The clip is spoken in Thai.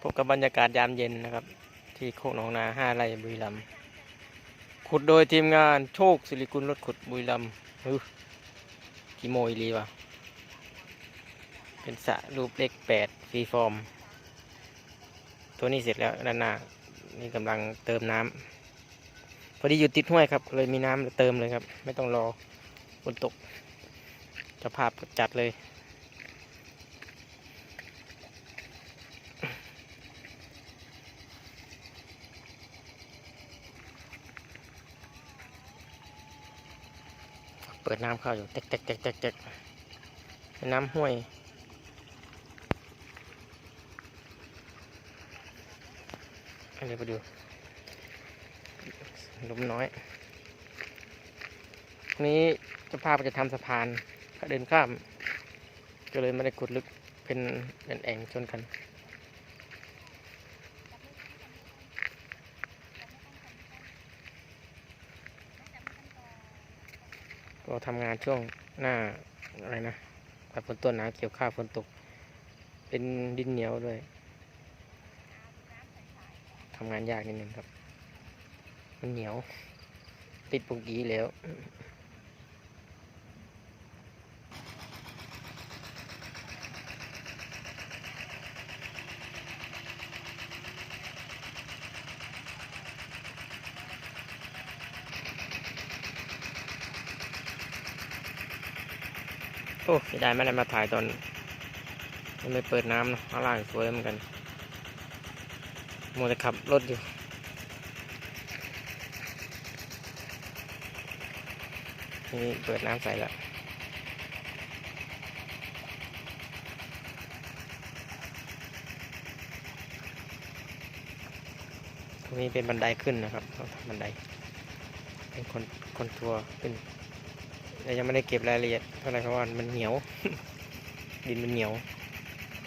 พบกับบรรยากาศยามเย็นนะครับ ที่โคกหนองนาห้าไร่บุรีรัมย์ขุดโดยทีมงานโชคสิริกุลรถขุดบุรีรัมย์ฮึกิโมอีรีวะเป็นสะรูปเลขแปดฟรีฟอร์ม ตัวนี้เสร็จแล้วด้านหน้านี่กำลังเติมน้ำพอดีอยู่ติดห้วยครับ เลยมีน้ำเติมเลยครับ ไม่ต้องรอฝนตกจะภาพจัดเลย ปิดน้ำเข้าอยู่เต็กเต็กเต็กเต็กเต็กเป็นน้ำห้วยอันนี้ไปดูลมน้อยวันนี้เจ้าภาพจะทำสะพานก็เดินข้าม ก็เลยไม่ได้ขุดลึกเป็นเป็นแอ่งชนกัน ก็ทำงานช่วงหน้าอะไรนะแบบฝนต้นหนาเกี่ยวข้าวฝนตก เป็นดินเหนียวด้วยทำงานยากนิดนึงครับ มันเหนียว ติดปุกกี้แล้ว โอ้เสียดายไม่ได้มาถ่ายตอนยังไม่เปิดน้ำเนอะข้างล่างสวยเหมือนกันมัวแต่ขับรถอยู่นี่เปิดน้ำใส่แล้วตรงนี้เป็นบันไดขึ้นนะครับต้องทำบันได เป็นคนคนทัวร์ขึ้น ยังไม่ได้เก็บรายละเอียดเท่าไหร่เพราะว่ามันเหนียว ดินมันเหนียว